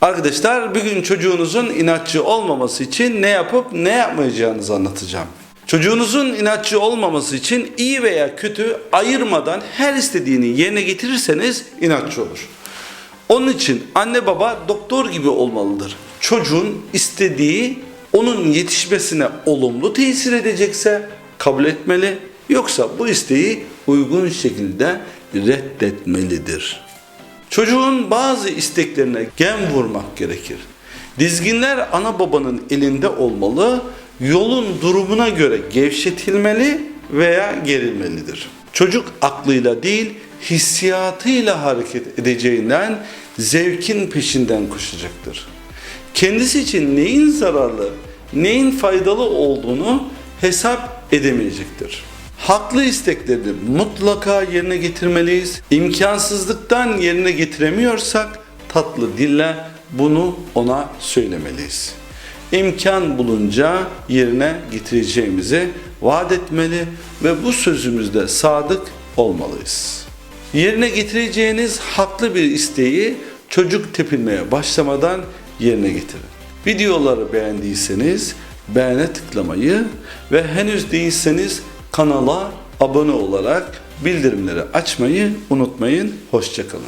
Arkadaşlar bugün çocuğunuzun inatçı olmaması için ne yapıp ne yapmayacağınızı anlatacağım. Çocuğunuzun inatçı olmaması için iyi veya kötü ayırmadan her istediğini yerine getirirseniz inatçı olur. Onun için anne baba doktor gibi olmalıdır. Çocuğun istediği onun yetişmesine olumlu tesir edecekse kabul etmeli. Yoksa bu isteği uygun şekilde reddetmelidir. Çocuğun bazı isteklerine gem vurmak gerekir. Dizginler ana babanın elinde olmalı, yolun durumuna göre gevşetilmeli veya gerilmelidir. Çocuk aklıyla değil, hissiyatıyla hareket edeceğinden zevkin peşinden koşacaktır. Kendisi için neyin zararlı, neyin faydalı olduğunu hesap edemeyecektir. Haklı isteklerini mutlaka yerine getirmeliyiz. İmkansızlıktan yerine getiremiyorsak tatlı dille bunu ona söylemeliyiz. İmkan bulunca yerine getireceğimizi vaat etmeli ve bu sözümüzde sadık olmalıyız. Yerine getireceğiniz haklı bir isteği çocuk tepinmeye başlamadan yerine getirin. Videoları beğendiyseniz beğene tıklamayı ve henüz değilseniz kanala abone olarak bildirimleri açmayı unutmayın. Hoşçakalın.